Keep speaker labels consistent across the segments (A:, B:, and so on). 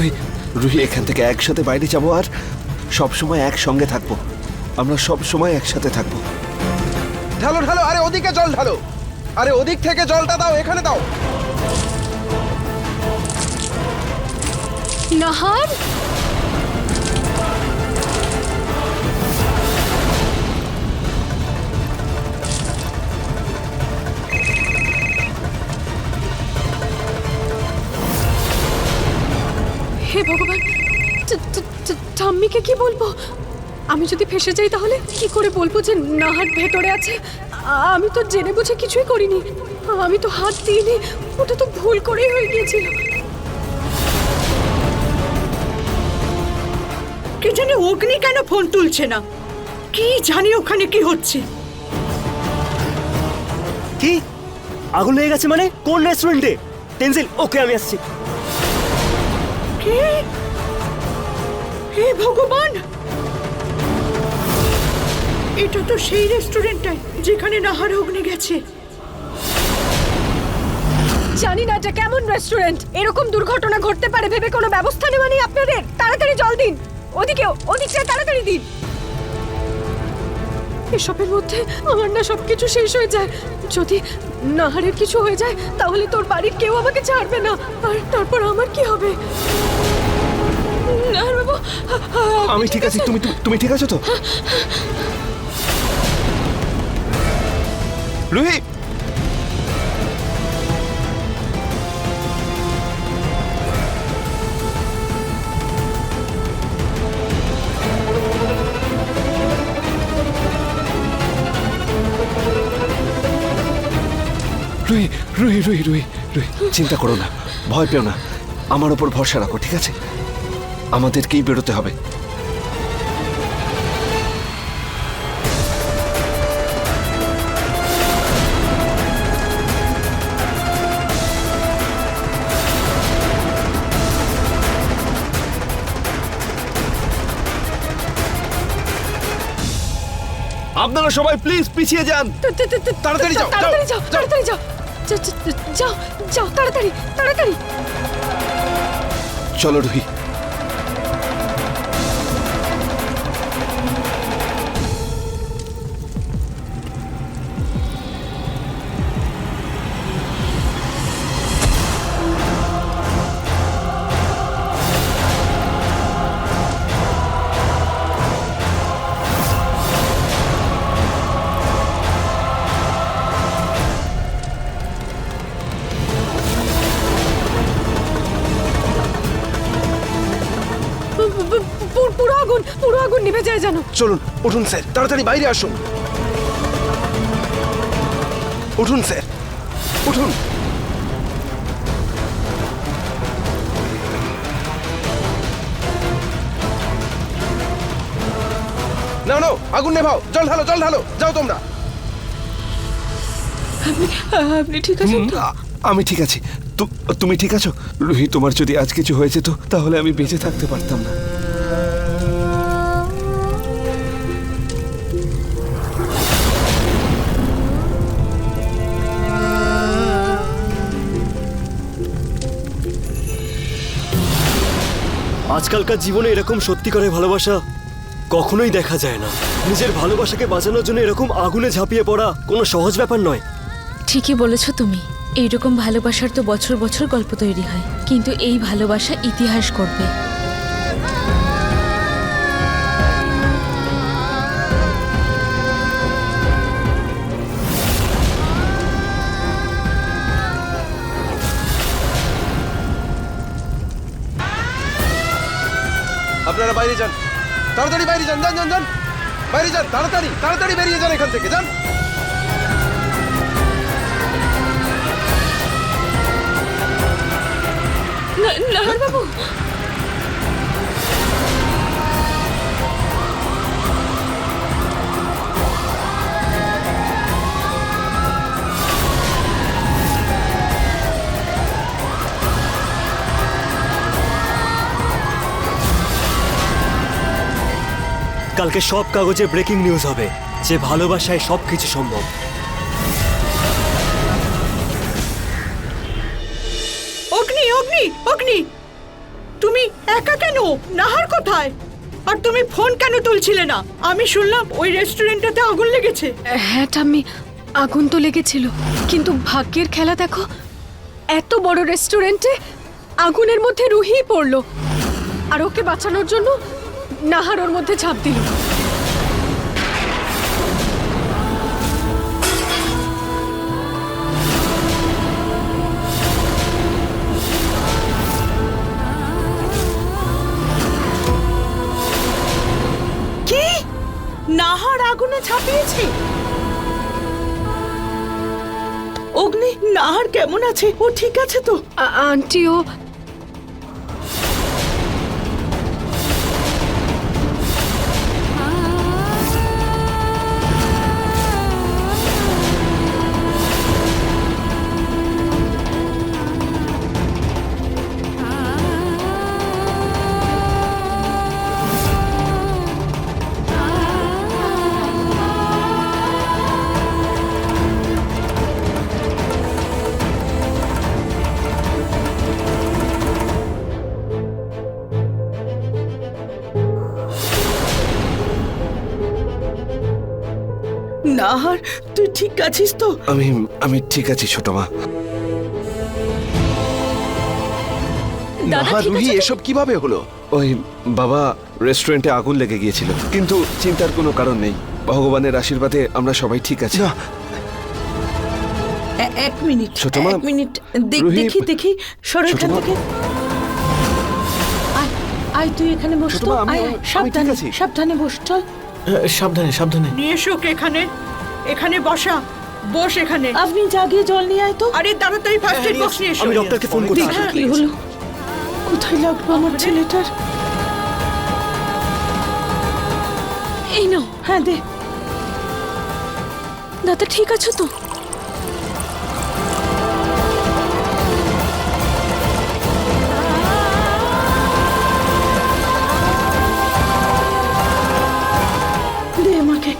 A: রুহি রুহি, এখান থেকে একসাথে বাইরে যাব আর সব সময় একসঙ্গে থাকব। আমরা সব সময় একসাথে থাকব।
B: ঢালো ঢালো, আরে ওদিকে জল ঢালো। আরে ওদিক থেকে জলটা দাও, এখানে দাও।
C: নাহার? হে ভগবান ঠাম্মিকে কি বলব? আমি যদি ফেসে যাই তাহলে কি করে বলব যে নাহার ভেতরে আছে? আমি তো জেনে বুঝে কিছুই করিনি। আমি তো হাত দিইনি ওটা তো ভুল করেই হয়ে গিয়েছিল।
D: কি জানি অগ্নি কেন ফোন তুলছে না? কি জানি ওখানে কি হচ্ছে?
E: কি? আগুন লেগে গেছে মানে? কোন রেস্টুরেন্টে টেনজিল ওকে আমি আসছি।
D: কে? হে ভগবান! এটা তো সেই রেস্টুরেন্টটাই যেখানে নাহার অগ্নি গেছে।
C: জানি না এটা কেমন রেস্টুরেন্ট। এরকম দুর্ঘটনা ঘটতে পারে ভেবে কোনো ব্যবস্থা নেওয়া নেই আপনাদের। তাড়াতাড়ি জল দিন। ওদিকে ওদিকটা তাড়াতাড়ি দিন। এসবের মধ্যে আমার না সব কিছু শেষ হয়ে যায়। যদি নাহারের কিছু হয়ে যায়, তাহলে তোর বাড়ির কেউ আমাকে ছাড়বে না। আর তারপর আমার কি হবে? বাবু
A: আমি ঠিক আছি, তুমি তুমি- ঠিক আছো তো? রুহি রুহি রুহি রুহি রুহি রুহি। চিন্তা করো না ভয় পেও না। আমার ওপর ভরসা রাখো ঠিক আছে? আমাদেরকেই বেরোতে হবে। আপনারা সবাই প্লিজ পিছিয়ে যান।
B: তাড়াতাড়ি যাও,
C: তাড়াতাড়ি
B: যাও,
C: তাড়াতাড়ি যাও। যাও যাও তাড়াতাড়ি তাড়াতাড়ি।
A: চলো রুহি।
B: উঠুন স্যার। তাড়াতাড়ি বাইরে আসুন। উঠুন স্যার। উঠুন। না না আগুন নেভাও। জল ঢালো জল ঢালো। যাও তোমরা।
C: আপনি ঠিক আছেন তো?
A: আমি ঠিক আছি। তু- তুমি ঠিক আছো? রুহি তোমার যদি আজ কিছু হয়েছে তো তাহলে আমি বেঁচে থাকতে পারতাম না।
E: আজকালকার জীবনে এরকম সত্যি করে ভালোবাসা কখনোই দেখা যায় না। নিজের ভালোবাসাকে বাঁচানোর জন্য এরকম আগুনে ঝাঁপিয়ে পড়া কোনো সহজ ব্যাপার নয়।
F: ঠিকই বলেছ তুমি। এইরকম ভালোবাসার তো বছর বছর গল্প তৈরি হয়। কিন্তু এই ভালোবাসা ইতিহাস করবে
B: আপনারা বাইরে যান। তাড়াতাড়ি বাইরে যান যান যান যান। বাইরে যান, তাড়াতাড়ি তাড়াতাড়ি বেরিয়ে যান এখান থেকে, যান।
C: নাহর বাবু
E: কালকে সব কাগজে ব্রেকিং নিউজ হবে। যে ভালোবাসায় সব কিছু সম্ভব।
D: অগ্নি অগ্নি অগ্নি! তুমি একা কেন? নাহার কোথায়? আর তুমি ফোন কেন তুলছিলে না? আমি শুনলাম ওই রেস্টুরেন্টটাতে আগুন লেগেছে।
C: হ্যাঁ ঠাম্মি আগুন তো লেগেছিল। কিন্তু ভাগ্যের খেলা দেখো এত বড় রেস্টুরেন্টে আগুনের মধ্যে রুহিই পড়ল। আর ওকে বাঁচানোর জন্য নাহার ওর মধ্যে ঝাঁপ দিল।
D: নাহার আগুনে ঝাঁপিয়েছে অগ্নি, নাহার কেমন আছে? ও ঠিক আছে তো?
C: আ-
D: ঠিক আছিস তো?
A: আমি আমি ঠিক আছি ছোট মা।
B: নাহা রুহি এসব কীভাবে হলো?
A: ওই বাবা রেস্টুরেন্টে আগুন লেগে গিয়েছিল কিন্তু চিন্তার কোনো কারণ নেই। ভগবানের আশীর্বাদে আমরা সবাই ঠিক আছি।
B: না।
G: এ- এক মিনিট
A: ছোট মা,
G: এক মিনিট। দেখ-
A: রুহি-
G: দেখি দেখি সর
A: ছোট
G: এখান
A: মা।
G: থেকে। আয় আয় তুই এখানে বস
A: ছোট
G: তো।
A: মা, আমি-
G: আয় আয়,
A: আমি ঠিক
G: সাবধানে
A: আছি।
G: সাবধানে বস চল।
E: সাবধানে সাবধানে।
D: নিয়ে এসো ওকে এখানে। এখানে বসা বস এখানে।
G: আপনি জাগিয়ে জল নিয়ে আয় তো।
D: আরে তাড়াতাড়ি ফার্স্ট এড বক্স নিয়ে এসো।
E: আমি ডক্টরকে ফোন করছি।
G: কি হলো? কোথায় লাগল আমার ছেলেটার?
F: এই নাও।
G: হ্যাঁ দে।
F: দাদা ঠিক আছো তো?
G: দে আমাকে।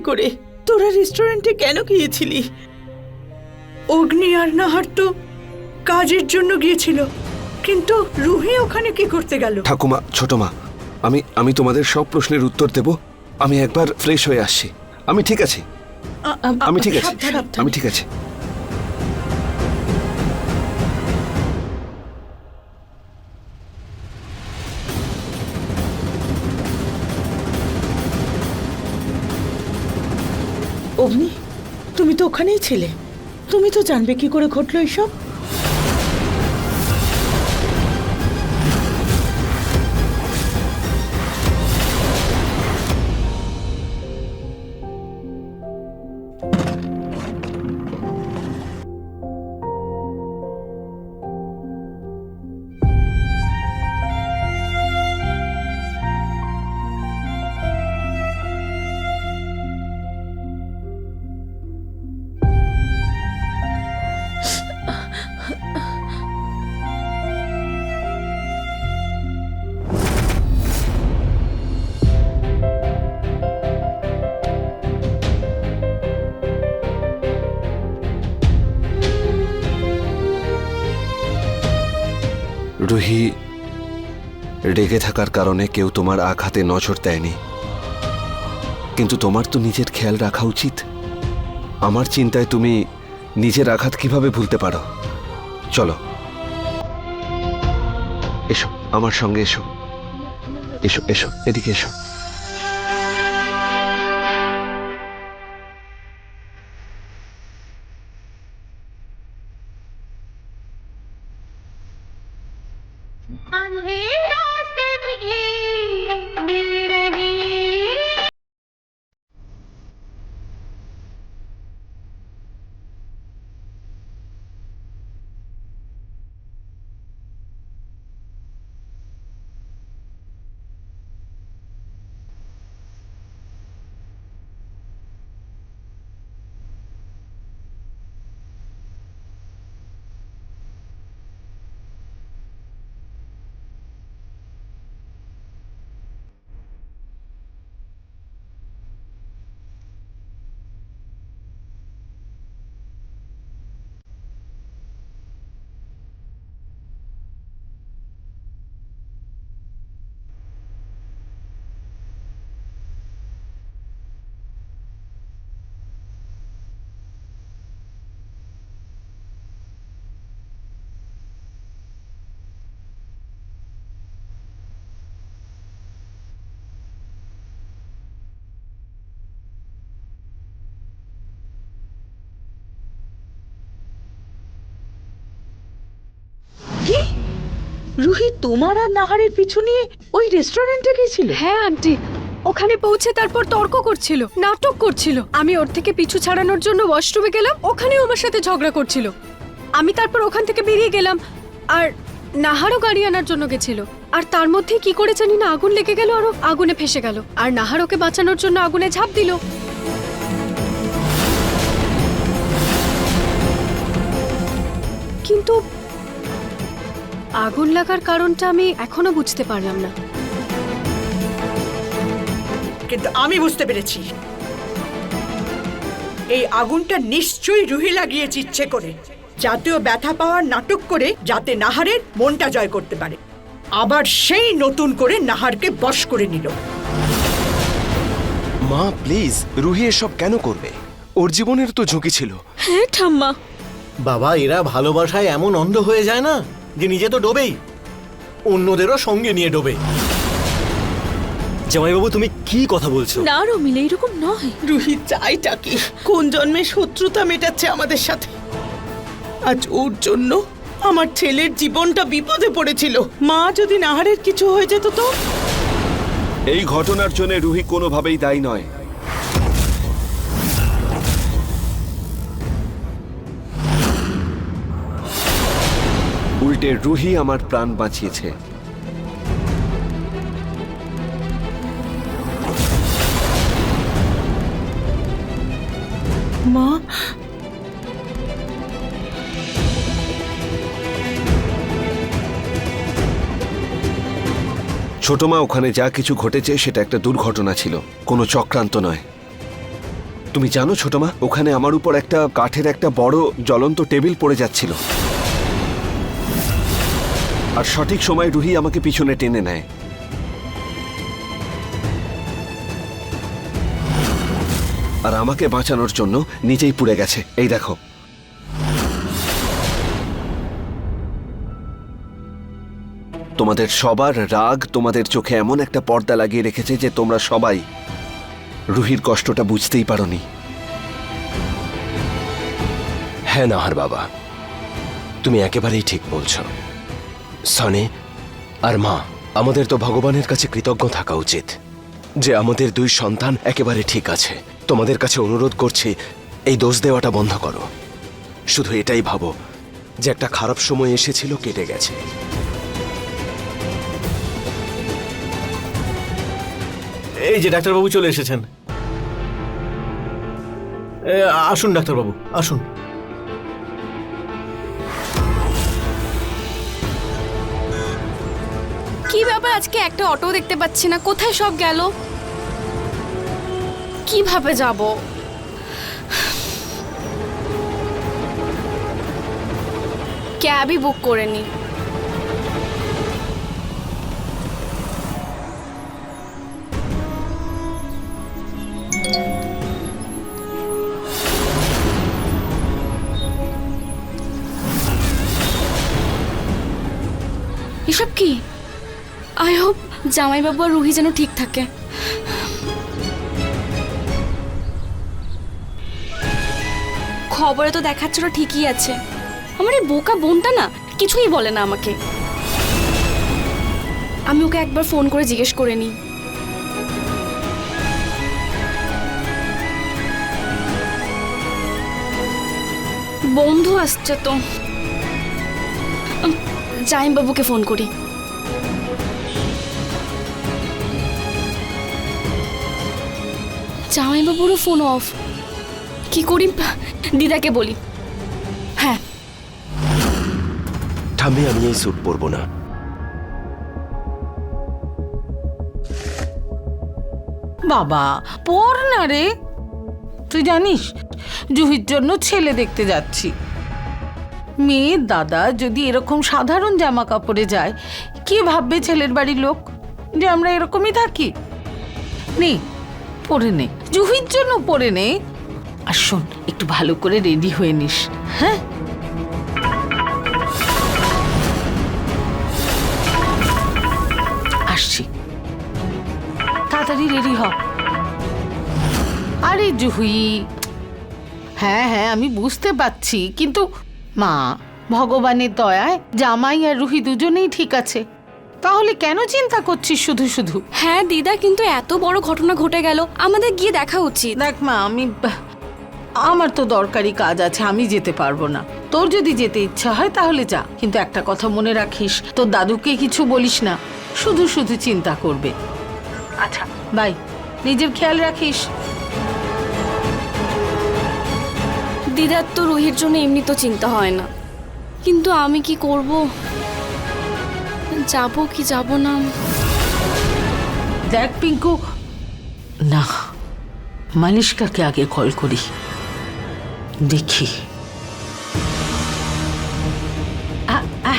D: কি করে তোরা রেস্টুরেন্টে কেন গিয়েছিলি? অগ্নি আর নাহার তো কাজের জন্য গিয়েছিল কিন্তু রুহি ওখানে কি করতে গেল?
A: ঠাকুমা ছোট মা আমি আমি তোমাদের সব প্রশ্নের উত্তর দেব। আমি একবার ফ্রেশ হয়ে আসছি। আমি ঠিক আছি। আমি ঠিক আছি। আমি ঠিক আছি।
G: তো ওখানেই ছিলে। তুমি তো জানবে কি করে ঘটলো এইসব
A: রেগে থাকার কারণে কেউ তোমার আঘাতে নজর দেয়নি। কিন্তু তোমার তো নিজের খেয়াল রাখা উচিত। আমার চিন্তায় তুমি নিজের আঘাত কীভাবে ভুলতে পারো? চলো। এসো, আমার সঙ্গে এসো। এসো এসো, এদিকে এসো।
G: রুহি, তোমার আর নাহারের পিছু নিয়ে ওই রেস্টুরেন্টে গেছিল
C: হ্যাঁ আন্টি। ওখানে পৌঁছে তারপর তর্ক করছিল, নাটক করছিল। আমি ওর থেকে পিছু ছাড়ানোর জন্য ওয়াশরুমে গেলাম, ওখানেও আমার সাথে ঝগড়া করছিল। আমি তারপর ওখান থেকে বেরিয়ে গেলাম, আর নাহারও গাড়ি আনার জন্য গেছিল। আর তার মধ্যে কি করে জানি না, আগুন লেগে গেল আরও, আগুনে ফেসে গেল। আর নাহার ওকে বাঁচানোর জন্য আগুনে ঝাঁপ দিল। কিন্তু আগুন লাগার কারণটা আমি এখনও বুঝতে পারলাম না।
D: কিন্তু আমি বুঝতে পেরেছি। এই আগুনটা নিশ্চয়ই রুহি লাগিয়েছে ইচ্ছে করে। জাতীয় ব্যথা পাওয়ার নাটক করে যাতে নাহারের মনটা জয় করতে পারে। আবার সেই নতুন করে নাহারকে বশ করে নিল।
B: মা প্লিজ রুহি এসব কেন করবে? ওর জীবনের তো ঝুঁকি ছিল।
F: হ্যাঁ ঠাম্মা।
H: বাবা এরা ভালোবাসায় এমন অন্ধ হয়ে যায় না? যে নিজে তো ডোবেই অন্যদেরও সঙ্গে নিয়ে ডোবে।
E: জামাইবাবু তুমি কি কথা বলছো?
F: না রমিলা এরকম নয়।
G: রুহি চাইটা কি? কোন জন্মে শত্রুতা মেটাচ্ছে আমাদের সাথে? আজ ওর জন্য আমার ছেলের জীবনটা বিপদে পড়েছিল। মা যদি নাহারের কিছু হয়ে যেত তো?
A: এই ঘটনার জন্য রুহি কোনোভাবেই দায়ী নয়। উল্টে রুহি আমার প্রাণ বাঁচিয়েছে।
G: মা?
A: ছোট মা ওখানে যা কিছু ঘটেছে সেটা একটা দুর্ঘটনা ছিল। কোনো চক্রান্ত নয়। তুমি জানো ছোট মা ওখানে আমার উপর একটা কাঠের একটা বড় জ্বলন্ত টেবিল পড়ে যাচ্ছিল। আর সঠিক সময় রুহি আমাকে পিছনে টেনে নেয়। আর আমাকে বাঁচানোর জন্য নিজেই পুড়ে গেছে। এই দেখো। তোমাদের সবার রাগ তোমাদের চোখে এমন একটা পর্দা লাগিয়ে রেখেছে যে তোমরা সবাই রুহির কষ্টটা বুঝতেই পারোনি।
B: হ্যাঁ নাহার বাবা। তুমি একেবারেই ঠিক বলছো। সনে, আর মা, আমাদের তো ভগবানের কাছে কৃতজ্ঞ থাকা উচিত যে আমাদের দুই সন্তান একেবারে ঠিক আছে। তোমাদের কাছে অনুরোধ করছি, এই দোষ দেওয়াটা বন্ধ করো। শুধু এটাই ভাবো যে একটা খারাপ সময় এসেছিল, কেটে গেছে।
H: এই যে ডাক্তারবাবু চলে এসেছেন। আসুন ডাক্তারবাবু, আসুন।
I: ব্যাপার আজকে একটা অটো দেখতে পাচ্ছি না। কোথায় সব গেল? কীভাবে যাব? ক্যাবই বুক করে নি। এসব কি? আই হোপ জামাইবাবু আর রুহি যেন ঠিক থাকে। খবরে তো দেখাচ্ছিল ঠিকই আছে। আমার এই বোকা বোনটা না কিছুই বলে না আমাকে। আমি ওকে একবার ফোন করে জিজ্ঞেস করে নিই। বন্ধু আসছে তো। উম, জামাইবাবুকে ফোন করি। জামাইবাবুরও ফোন অফ কি করি? দিদাকে বলি। হ্যাঁ।
B: ঠাম্মি আমি এই স্যুট পরবো না।
J: বাবা পর না রে। তুই জানিস জুহির জন্য ছেলে দেখতে যাচ্ছি। মেয়ের দাদা যদি এরকম সাধারণ জামা কাপড়ে যায় কি ভাববে ছেলের বাড়ির লোক যে আমরা এরকমই থাকি? নে পরে নে, জুহির জন্য পরে নে। আর শোন, একটু ভালো করে রেডি হয়ে নিস হ্যাঁ? আসছি। তাড়াতাড়ি রেডি হ। আরে জুহি হ্যাঁ হ্যাঁ আমি বুঝতে পারছি, কিন্তু মা, ভগবানের দয়ায় জামাই আর রুহি দুজনেই ঠিক আছে। তাহলে কেন চিন্তা করছিস শুধু শুধু?
I: হ্যাঁ দিদা কিন্তু এত বড় ঘটনা ঘটে গেল। আমাদের গিয়ে দেখা উচিত।
J: দেখ মা আমি আমার তো দরকারি কাজ আছে আমি যেতে পারব না। তোর যদি যেতে ইচ্ছা হয় তাহলে যা। কিন্তু একটা কথা মনে রাখিস তোর দাদুকে কিছু বলিস না। শুধু শুধু চিন্তা করবে। আচ্ছা বাই। নিজের খেয়াল রাখিস।
I: দিদার তো রুহির জন্য এমনি তো চিন্তা হয় না। কিন্তু আমি কি করব? যাব কি যাব না?
J: দেখ পিঙ্কু। না মালিশকাকে আগে কল করি। দেখি।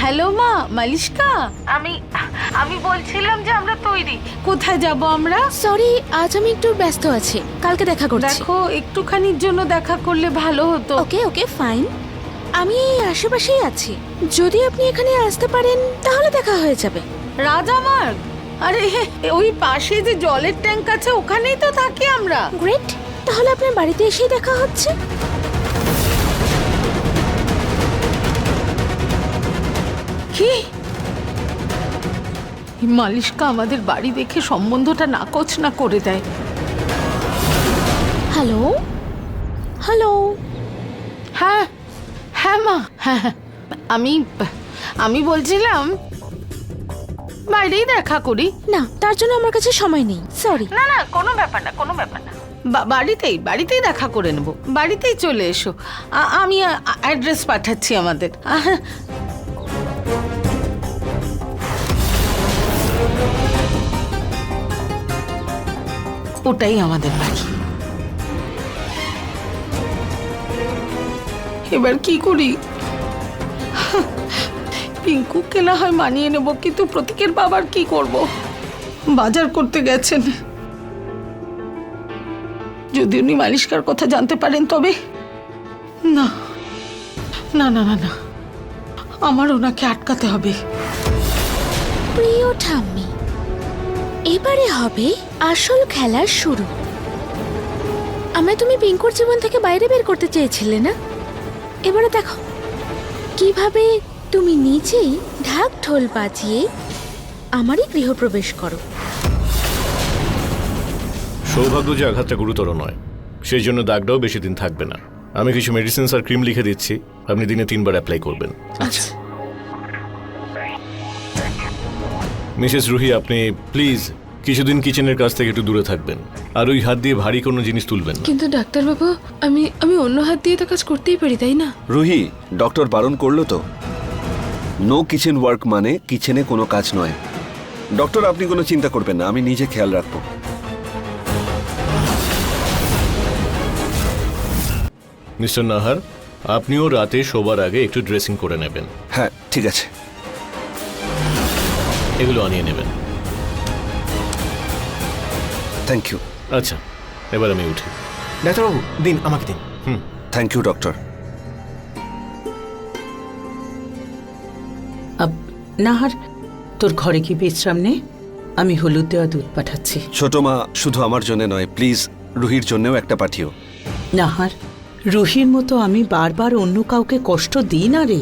J: হ্যালো মা মালিশকা আমি আমি বলছিলাম যে আমরা তৈরি। কোথায় যাব আমরা?
F: সরি আজ আমি একটু ব্যস্ত আছি। কালকে দেখা করছি।
J: দেখো একটুখানির জন্য দেখা করলে ভালো হতো।
F: Okay okay fine. আমি এই আশেপাশেই আছি। যদি আপনি এখানে আসতে পারেন তাহলে দেখা হয়ে যাবে।
J: রাজামার্গ আরে ওই পাশে যে জলের ট্যাঙ্ক আছে ওখানেই তো থাকি আমরা।
F: গ্রেট তাহলে আপনার বাড়িতে এসেই দেখা হচ্ছে।
J: কি মালিশকা আমাদের বাড়ি দেখে সম্বন্ধটা নাকচ না করে দেয়।
F: হ্যালো? হ্যালো?
J: হ্যাঁ হ্যাঁ মা। হ্যাঁ হ্যাঁ। আমি আমি বলছিলাম বাইরেই দেখা করি।
F: না তার জন্য আমার কাছে সময় নেই। সরি
J: না না কোনো ব্যাপার না কোনো ব্যাপার না। বাড়িতেই বাড়িতেই দেখা করে নেব। বাড়িতেই চলে এসো। আমি অ্যাড্রেস পাঠাচ্ছি আমাদের। আহ, ওটাই আমাদের বাড়ি। এবার কি করি? পিঙ্কুকে না হয় মানিয়ে নেব, কিন্তু প্রতীকের বাবার কি করব? বাজার করতে গেছেন। যদি উনি মালিশকার কথা জানতে পারেন তবে? না না না না না। আমার ওনাকে আটকাতে হবে।
F: প্রিয় ঠাম্মি, এবারে হবে আসল খেলার শুরু। আমায় তুমি পিঙ্কুর জীবন থেকে বাইরে বের করতে চেয়েছিলে না? এবারে দেখো। কীভাবে তুমি নিজেই ঢাক ঢোল বাজিয়ে আমারই গৃহপ্রবেশ করো।
H: সৌভাগ্য যে আঘাতটা গুরুতর নয় সেই জন্য দাগটাও বেশি দিন থাকবে না। আমি কিছু মেডিসিনস আর ক্রিম লিখে দিচ্ছি আপনি দিনে তিনবার অ্যাপ্লাই করবেন।
F: আচ্ছা।
H: মিসেস রুহি আপনি প্লিজ কিছুদিন কিচেনের কাছ থেকে একটু দূরে থাকবেন। আর ওই হাত দিয়ে ভারী কোনো জিনিস তুলবেন না।
C: কিন্তু ডাক্তারবাবু আমি আমি অন্য হাত দিয়ে তো কাজ করতেই পারি তাই না?
A: রুহি ডক্টর বারণ করল তো? নো কিচেন ওয়ার্ক মানে কিচেনে কোনো কাজ নয়। ডক্টর আপনি কোনো চিন্তা করবেন না আমি নিজে খেয়াল রাখব।
H: মিস্টার নাহার আপনিও রাতে শোবার আগে একটু ড্রেসিং করে নেবেন।
A: হ্যাঁ ঠিক আছে।
H: এগুলো আনিয়ে নেবেন।
A: থ্যাংক ইউ
H: আচ্ছা এবার আমি উঠি। ডাক্তারবাবু দিন আমাকে দিন। হুম।
A: থ্যাংক ইউ ডক্টর
D: নাহার তোর ঘরে কি বিশ্রাম নে আমি হলুদ দেওয়া দুধ পাঠাচ্ছি।
A: ছোট মা শুধু আমার জন্য নয় প্লিজ রুহির জন্যও একটা পাঠিও।
D: নাহার রুহির মতো আমি বারবার অন্য কাউকে কষ্ট দিই না রে।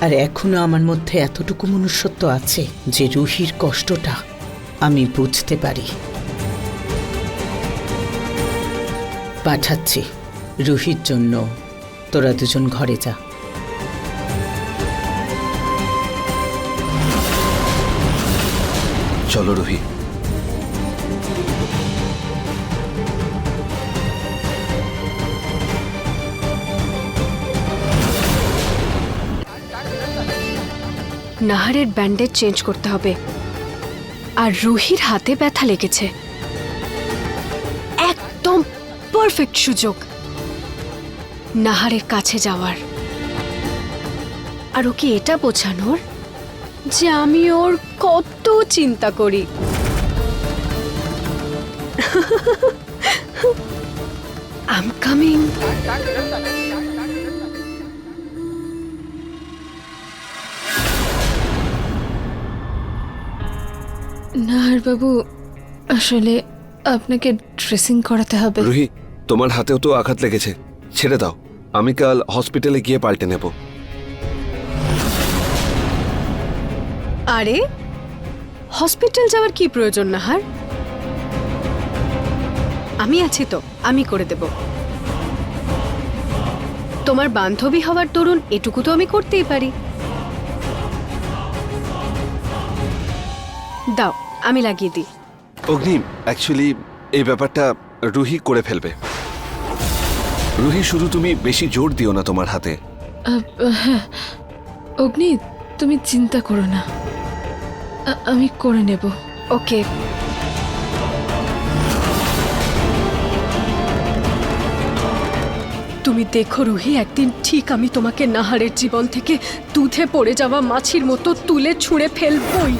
D: আর এখনও আমার মধ্যে এতটুকু মনুষ্যত্ব আছে যে রুহির কষ্টটা আমি বুঝতে পারি। পাঠাচ্ছি। রুহির জন্য। তোরা দুজন ঘরে যা।
A: চলো রুহি।
C: নাহারের ব্যান্ডেজ চেঞ্জ করতে হবে। আর রুহির হাতে ব্যথা লেগেছে। পারফেক্ট সুযোগ। নাহারের কাছে যাওয়ার। আর ওকে এটা বোঝানোর যে আমি ওর কত চিন্তা করি। কামিং নাহার বাবু আসলে আপনাকে ড্রেসিং করাতে হবে।
A: রুহি তোমার হাতেও তো আঘাত লেগেছে। ছেড়ে দাও। আমি কাল হসপিটালে গিয়ে পাল্টে নেব।
C: আরে হসপিটাল যাওয়ার কি প্রয়োজন নাহার? আমি আছি তো আমি করে দেব। তোমার বান্ধবী হওয়ার দরুন এটুকু তো আমি করতেই পারি। দাও আমি লাগিয়ে দিই।
A: অগ্নি অ্যাকচুয়ালি এই ব্যাপারটা রুহি করে ফেলবে। রুহি শুধু তুমি বেশি জোর দিও না তোমার হাতে।
F: অগ্নি তুমি চিন্তা করো না। আমি করে নেব।
C: ওকে। তুমি দেখো রুহি একদিন ঠিক আমি তোমাকে নাহারের জীবন থেকে দুধে পড়ে যাওয়া মাছির মতো তুলে ছুঁড়ে ফেলবই।